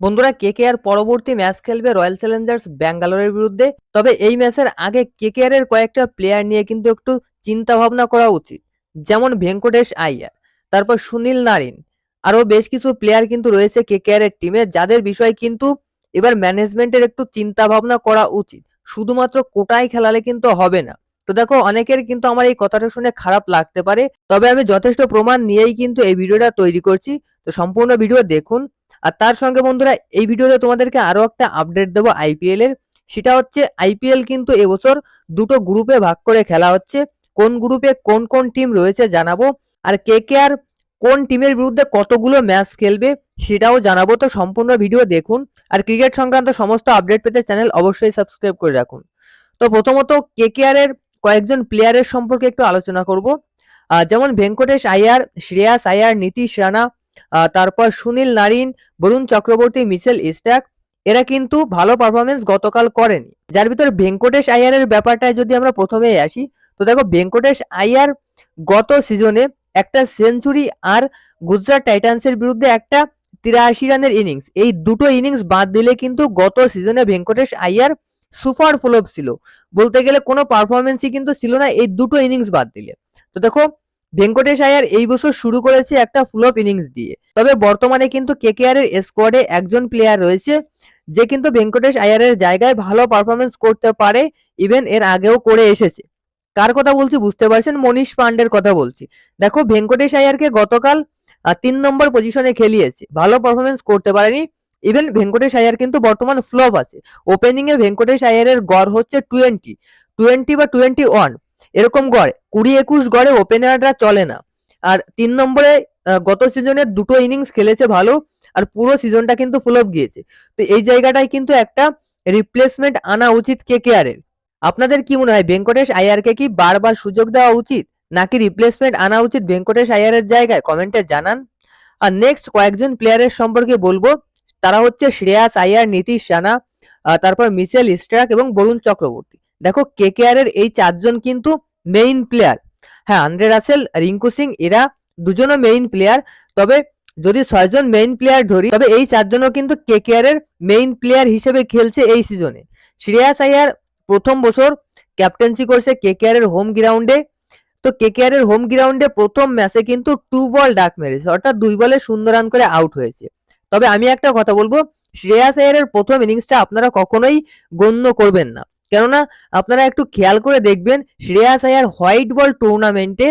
বন্ধুরা, কেকেআর পরবর্তী ম্যাচ খেলবে রয়্যাল চ্যালেঞ্জার্স ব্যাঙ্গালোরের বিরুদ্ধে। তবে এই ম্যাচের আগে কেকেআর এর কয়েকটা প্লেয়ার নিয়ে কিন্তু একটু চিন্তা ভাবনা করা উচিত। যেমন ভেঙ্কটেশ আইয়ার, তারপর সুনীল নারিন আরও বেশ কিছু প্লেয়ার কিন্তু রয়েছে কেকেআর এর টিমে যাদের বিষয়ে কিন্তু এবার ম্যানেজমেন্টের একটু চিন্তা ভাবনা করা উচিত। শুধুমাত্র কোটায় খেলালে কিন্তু হবে না। তো দেখো, অনেকের কিন্তু আমার এই কথাটা শুনে খারাপ লাগতে পারে, তবে আমি যথেষ্ট প্রমাণ নিয়েই কিন্তু এই ভিডিওটা তৈরি করছি। তো সম্পূর্ণ ভিডিও দেখুন আর তার সঙ্গে বন্ধুরা, এই ভিডিওতে তোমাদেরকে আরও একটা আপডেট দেবো আইপিএল এর। সেটা হচ্ছে আইপিএল কিন্তু এবছর দুটো গ্রুপে ভাগ করে খেলা হচ্ছে। কোন গ্রুপে কোন কোন টিম রয়েছে জানাব। আর কে কে আর কোন টিমের বিরুদ্ধে কতগুলো ম্যাচ খেলবে সেটাও জানাব। তো সম্পূর্ণ ভিডিও দেখুন। আর ক্রিকেট সংক্রান্ত সমস্ত আপডেট পেতে চ্যানেল অবশ্যই সাবস্ক্রাইব করে রাখুন। তো প্রথমত কে কে আর এর কয়েকজন প্লেয়ারের সম্পর্কে একটু আলোচনা করব। যেমন ভেঙ্কটেশ আয়ার, শ্রেয়াস আয়ার, নীতিশ রানা তারপর সুনীল নারিন, বরুণ চক্রবর্তী মিসেল ইস্টাক, এরা কিন্তু ভালো পারফরমেন্স গতকাল করেনি। যার ভিতরে ভেঙ্কটেশ আয়ারের ব্যাপারটায় যদি আমরা প্রথমেই আসি, তো দেখো ভেঙ্কটেশ আয়ার গত সিজনে একটা সেঞ্চুরি আর গুজরাট টাইটান্সের বিরুদ্ধে একটা তিরাশি রানের ইনিংস এই দুটো ইনিংস বাদ দিলে কিন্তু গত সিজনে ভেঙ্কটেশ আয়ার সুপার ফ্লপ ছিল। বলতে গেলে কোনো পারফরমেন্সই কিন্তু ছিল না এই দুটো ইনিংস বাদ দিলে। তো দেখো ভেঙ্কটেশ আয়ার এই বছর শুরু করেছে একটা ফ্লপ ইনিংস দিয়ে। তবে বর্তমানে কিন্তু কেকেআর এর স্কোয়াডে একজন প্লেয়ার রয়েছে, যে কিন্তু ভেঙ্কটেশ আয়ারের জায়গায় ভালো পারফরমেন্স করতে পারে ইভেন এর আগেও করে এসেছে। কার কথা বলছি? বুঝতে পারছেন? মনীষ পান্ডের কথা বলছি। দেখো ভেঙ্কটেশ আয়ারকে গতকাল তিন নম্বর পজিশনে খেলিয়েছে। ভালো পারফরমেন্স করতে পারেনি। ইভেন ভেঙ্কটেশ আয়ার কিন্তু বর্তমান ফ্লপ আছে। ওপেনিং এ ভেঙ্কটেশ আয়ারের গড় হচ্ছে টোয়েন্টি টোয়েন্টি বা টোয়েন্টি ওয়ান এরকম গড়, কুড়ি একুশ গড়ে ওপেনাররা চলে না। আর তিন নম্বরে গত সিজনে দুটো ইনিংস খেলেছে ভালো, আর পুরো সিজনটা কিন্তু ফ্লপ গিয়েছে। তো এই জায়গাটায় কিন্তু একটা রিপ্লেসমেন্ট আনা উচিত কে কে এর আপনাদের কি মনে হয় ভেঙ্কটেশ আয়ারকে কি বারবার সুযোগ দেওয়া উচিত, নাকি রিপ্লেসমেন্ট আনা উচিত ভেঙ্কটেশ আয়ারের জায়গায়? কমেন্টে জানান। আর নেক্সট কয়েকজন প্লেয়ারের সম্পর্কে বলব, তারা হচ্ছে শ্রেয়াস আয়ার, নীতিশ রানা তারপর মিসেল ইস্ট্রাক এবং বরুণ চক্রবর্তী। দেখো কে কে আর এর এই চারজন কিন্তু মেইন প্লেয়ার হ্যাঁ আন্দ্রে রাসেল, রিঙ্কু সিং, এরা দুজনও মেইন প্লেয়ার তবে যদি ছয়জন মেইন প্লেয়ার ধরি, তবে এই চারজনও কিন্তু কে কেকেআর এর মেইন প্লেয়ার হিসেবে খেলছে এই সিজনে শ্রেয়াস আয়ার প্রথম বছর ক্যাপ্টেন্সি করছে কে কেকেআর এর হোম গ্রাউন্ডে তো কে কেকেআর এর হোম গ্রাউন্ডে প্রথম ম্যাচে কিন্তু টু বল ডাক মেরেছে, অর্থাৎ দুই বলে শূন্য রান করে আউট হয়েছে। তবে আমি একটা কথা বলব, শ্রেয়াস আয়ারের প্রথম ইনিংসটা আপনারা কখনোই গণ্য করবেন না। কেননা আপনারা একটু খেয়াল করে দেখবেন শ্রেয়াস আয়ার হোয়াইট বল টুর্নামেন্টে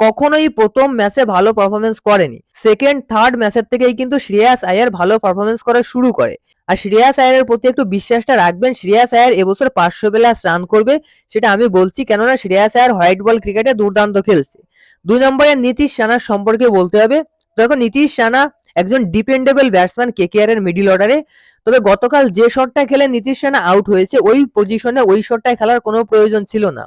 কখনোই প্রথম ম্যাচে ভালো পারফরমেন্স করেনি। সেকেন্ড থার্ড ম্যাচের থেকেই কিন্তু শ্রেয়াস আয়ার ভালো পারফরমেন্স করা শুরু করে। আর শ্রেয়াস আয়ারের প্রতি একটু বিশ্বাসটা রাখবেন, শ্রেয়াস আয়ার এবছর পাঁচশো প্লাস রান করবে, সেটা আমি বলছি, কেননা শ্রেয়াস আয়ার হোয়াইট বল ক্রিকেটে দুর্দান্ত খেলছে। দুই নম্বরে নীতিশ রানার সম্পর্কে বলতে হবে। দেখো নীতিশ সানা একজন ডিপেন্ডেবল ব্যাটসম্যান কেকেআর এর মিডিল অর্ডারে তবে গতকাল যে শটটা খেলে নীতিশ সেনা আউট হয়েছে, ওই পজিশনে ওই শটটায় খেলার কোনো প্রয়োজন ছিল না।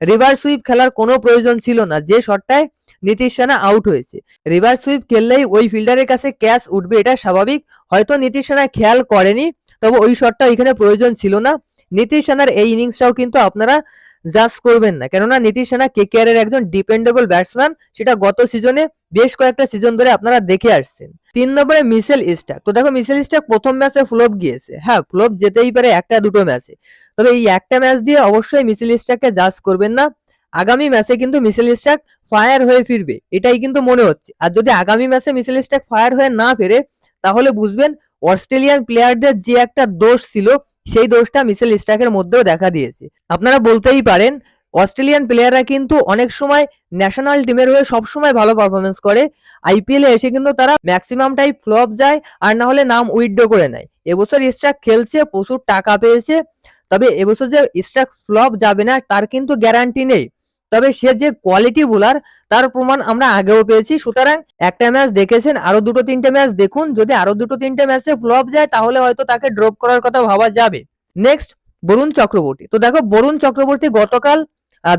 রিভার সুইপ খেলার কোনো প্রয়োজন ছিল না, যে শটটায় নীতিশ সেনা আউট হয়েছে। রিভার সুইপ খেললেই ওই ফিল্ডারের কাছে ক্যাচ উঠবে, এটা স্বাভাবিক। হয়তো নীতিশ সেনা খেয়াল করেনি, তবে ওই শটটা এখানে প্রয়োজন ছিল না। নীতিশ সেনার এই ইনিংসটাও কিন্তু আপনারা জাজ করবেন না। কেননা নীতিশ রানা কেকেআর এর একজন ডিপেন্ডেবল ব্যাটসম্যান সেটা গত সিজনে বেশ কয়েকটা সিজন ধরে আপনারা দেখে আসছেন। তিন নম্বরে মিসেল ইস্টাক। তো দেখো মিসেল ইস্টাক প্রথম ম্যাচে ফ্লপ গিয়েছে। হ্যাঁ ফ্লপ যেতেই পারে একটা দুটো ম্যাচে তবে এই একটা ম্যাচ দিয়ে অবশ্যই মিসেল ইস্টাককে জাজ করবেন না। আগামী ম্যাচে কিন্তু মিসেল ইস্টাক ফায়ার হয়ে ফিরবে, এটাই কিন্তু মনে হচ্ছে। আর যদি আগামী ম্যাচে মিসেল স্টাক ফায়ার হয়ে না ফেরে, তাহলে বুঝবেন অস্ট্রেলিয়ান প্লেয়ারদের যে একটা দোষ ছিল সেই দোষটা মিসেল স্টাকের মধ্যেও দেখা দিয়েছে। আপনারা বলতেই পারেন, অস্ট্রেলিয়ান প্লেয়াররা কিন্তু অনেক সময় ন্যাশনাল টিমের হয়ে সবসময় ভালো পারফরমেন্স করে। আইপিএলে এসে কিন্তু তারা ম্যাক্সিমামটাই ফ্লপ যায় আর না হলে নাম উইথড্র করে নেয়। এবছর স্ট্রাক খেলছে, প্রচুর টাকা পেয়েছে, তবে এবছর যে স্ট্রাক ফ্লপ যাবে না, তার কিন্তু গ্যারান্টি নেই। তবে সে যে কোয়ালিটি বোলার তার প্রমাণ আমরা আগেও পেয়েছি। সুতরাং একটা ম্যাচ দেখেছেন, আরও দুটো তিনটে ম্যাচ দেখুন। যদি আরও দুটো তিনটে ম্যাচে ফ্লপ যায়, তাহলে হয়তো তাকে ড্রপ করার কথা ভাবা যাবে। নেক্সট বরুণ চক্রবর্তী। তো দেখো, বরুণ চক্রবর্তী গতকাল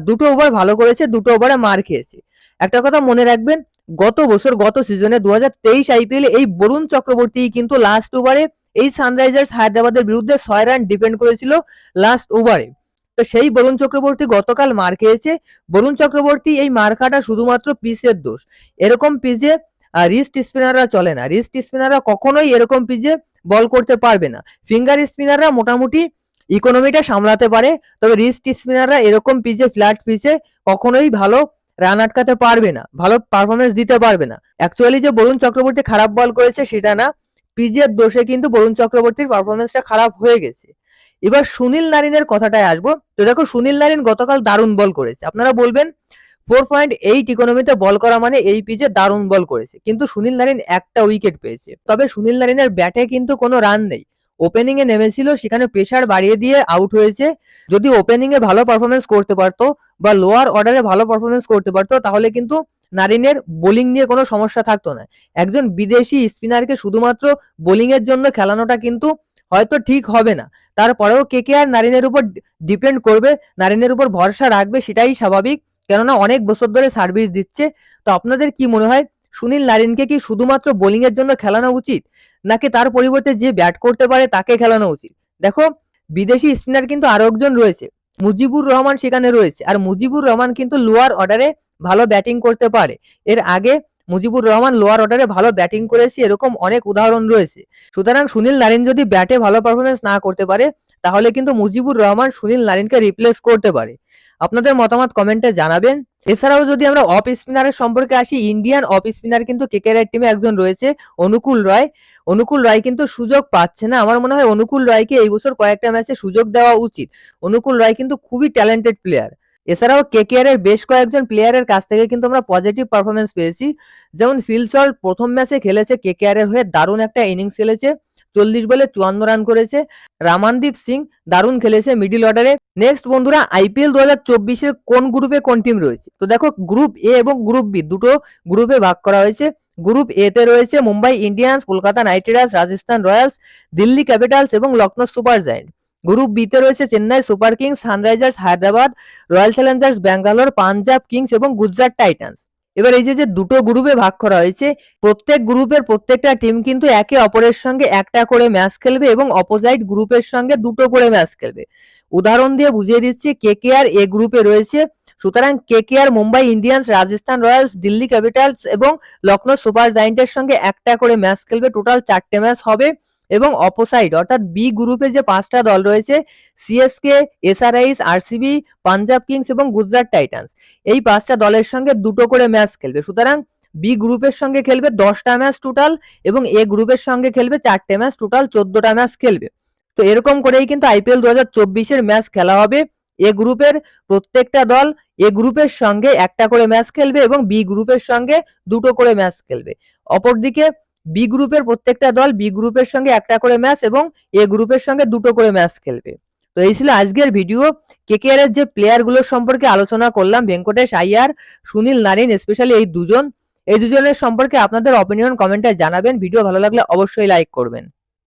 দুটো ওভার ভালো করেছে, দুটো ওভারে মার খেয়েছে। একটা কথা মনে রাখবেন, গত বছর, গত সিজনে দু হাজার তেইশ আইপিএল এই বরুণ চক্রবর্তী কিন্তু লাস্ট ওভারে এই সানরাইজার্স হায়দ্রাবাদের বিরুদ্ধে ছয় রান ডিপেন্ড করেছিল লাস্ট ওভারে তো সেই বরুণ চক্রবর্তী গতকাল মার খেয়েছে। বরুণ চক্রবর্তী এই মার খাটা শুধুমাত্র পিচের দোষ। এরকম পিচে রিস্ট স্পিনাররা চলে না। রিস্ট স্পিনাররা কখনোই এরকম পিচে বল করতে পারবে না। ফিঙ্গার স্পিনাররা মোটামুটি ইকোনমিটা সামলাতে পারে, তবে রিস্ট স্পিনাররা এরকম পিচে ফ্ল্যাট পিচে কখনোই ভালো রান আটকাতে পারবে না, ভালো পারফরমেন্স দিতে পারবে না। অ্যাকচুয়ালি যে বরুণ চক্রবর্তী খারাপ বল করেছে সেটা না পিজের দোষে কিন্তু বরুণ চক্রবর্তীর পারফরমেন্সটা খারাপ হয়ে গেছে। এবার সুনীল নারিনের কথাটায় আসব। তো দেখো, সুনীল নারিন গতকাল দারুণ বল করেছে। আপনারা বলবেন ফোর পয়েন্ট এইট ইকোনমিতে বল করা মানে এই পিচে দারুণ বল করেছে। কিন্তু সুনীল নারিন একটা উইকেট পেয়েছে। তবে সুনীল নারিনের ব্যাটে কিন্তু কোনো রান নেই। ওপেনিং এ নেমেছিল, সেখানে প্রেসার বাড়িয়ে দিয়ে আউট হয়েছে। যদি ওপেনিং এ ভালো পারফরমেন্স করতে পারতো বা লোয়ার অর্ডারে ভালো পারফরমেন্স করতে পারতো, তাহলে কিন্তু নারিনের বোলিং নিয়ে কোনো সমস্যা থাকতো না। একজন বিদেশি স্পিনারকে শুধুমাত্র বোলিং এর জন্য খেলানোটা কিন্তু হয়তো ঠিক হবে না। তারপরেও কে কে আর নারিনের উপর ডিপেন্ড করবে নারিনের উপর ভরসা রাখবে সেটাই স্বাভাবিক। কেননা অনেক বছর ধরে সার্ভিস দিচ্ছে। তো আপনাদের কি মনে হয়, সুনীল নারিনকে কি শুধুমাত্র বোলিং এর জন্য খেলানো উচিত? নাকি তার পরিবর্তে যে ব্যাট করতে পারে তাকে খেলানো উচিত? দেখো, বিদেশি স্পিনার কিন্তু আরও একজন রয়েছে, মুজিবুর রহমান সেখানে রয়েছে। আর মুজিবুর রহমান কিন্তু লোয়ার অর্ডারে ভালো ব্যাটিং করতে পারে। এর আগে মুজিবুর রহমান লোয়ার অর্ডারে ভালো ব্যাটিং করেছে, এরকম অনেক উদাহরণ রয়েছে। সুতরাং সুনীল নারিন যদি ব্যাটে ভালো পারফরমেন্স না করতে পারে, তাহলে কিন্তু মুজিবুর রহমান সুনীল নারিনকে রিপ্লেস করতে পারে। আপনাদের মতামত কমেন্টে জানাবেন। এছাড়াও যদি আমরা অফ স্পিনারের সম্পর্কে আসি ইন্ডিয়ান অফ স্পিনার কিন্তু কেকেআর টিমে একজন রয়েছে, অনুকূল রয়। অনুকূল রায় কিন্তু সুযোগ পাচ্ছে না। আমার মনে হয় অনুকূল রায়কে এই বছর কয়েকটা ম্যাচে সুযোগ দেওয়া উচিত। অনুকূল রায় কিন্তু খুবই ট্যালেন্টেড প্লেয়ার এছাড়াও কেকেআর এর বেশ কয়েকজন প্লেয়ারের কাছ থেকে কিন্তু আমরা পজিটিভ পারফরমেন্স পেয়েছি। যেমন ফিলসল প্রথম ম্যাচে খেলেছে কেকেআর এর হয়ে দারুণ একটা ইনিংস খেলেছে, চল্লিশ বলে চুয়ান্ন রান করেছে। রামানদীপ সিং দারুণ খেলেছে মিডিল অর্ডারে নেক্সট বন্ধুরা আইপিএল দু হাজার চব্বিশের কোন গ্রুপে কোন টিম রয়েছে? তো দেখো গ্রুপ এ এবং গ্রুপ বি দুটো গ্রুপে ভাগ করা হয়েছে। গ্রুপ এ তে রয়েছে Mumbai Indians Kolkata Knight Riders Rajasthan Royals Delhi Capitals এবং Lucknow Super Giant group B তে রয়েছে Chennai Super Kings, Sunrisers, Hyderabad, Royal Challengers, Bangalore, Punjab Kings এবং গুজরাট টাইটান্স। এবার এই যে যে দুটো গ্রুপে ভাগ করা হয়েছে, প্রত্যেক গ্রুপের প্রত্যেকটা টিম কিন্তু একে অপরের সঙ্গে একটা করে ম্যাচ খেলবে এবং অপোজাইট গ্রুপের সঙ্গে দুটো করে ম্যাচ খেলবে। উদাহরণ দিয়ে বুঝিয়ে দিচ্ছি কে কে আর এ গ্রুপে রয়েছে। সুতরাং K K R Mumbai Indians, Rajasthan Royals, Delhi Capitals এবং লখনৌ সুপার জায়েন্টের সঙ্গে একটা করে ম্যাচ খেলবে। টোটাল চারটে ম্যাচ হবে। এবং অপোসাইড অর্থাৎ বি গ্রুপে যে পাঁচটা দল রয়েছে CSK SRH RCB Punjab Kings এবং গুজরাট টাইটান্স এই পাঁচটা দলের সঙ্গে দুটো করে ম্যাচ খেলবে। সুতরাং বি গ্রুপের সঙ্গে খেলবে দশটা ম্যাচ টোটাল এবং এ গ্রুপের সঙ্গে খেলবে চারটে ম্যাচ টোটাল চোদ্দটা ম্যাচ খেলবে। তো এরকম করেই কিন্তু আইপিএল দু হাজার চব্বিশের ম্যাচ খেলা হবে। এ গ্রুপের প্রত্যেকটা দল এ গ্রুপের সঙ্গে একটা করে ম্যাচ খেলবে এবং বি গ্রুপের সঙ্গে দুটো করে ম্যাচ খেলবে। অপরদিকে বি গ্রুপের প্রত্যেকটা দল বি গ্রুপের সঙ্গে একটা করে ম্যাচ এবং এ গ্রুপের সঙ্গে দুটো করে ম্যাচ খেলবে। তো এই ছিল আজকের ভিডিও কেকেআর এর যে প্লেয়ারগুলোর সম্পর্কে আলোচনা করলাম ভেঙ্কটেশ আইয়ার সুনীল নারিন স্পেশালি এই দুজন। এই দুজনের সম্পর্কে আপনাদের অপিনিয়ন কমেন্টে জানাবেন। ভিডিও ভালো লাগলে অবশ্যই লাইক করবেন।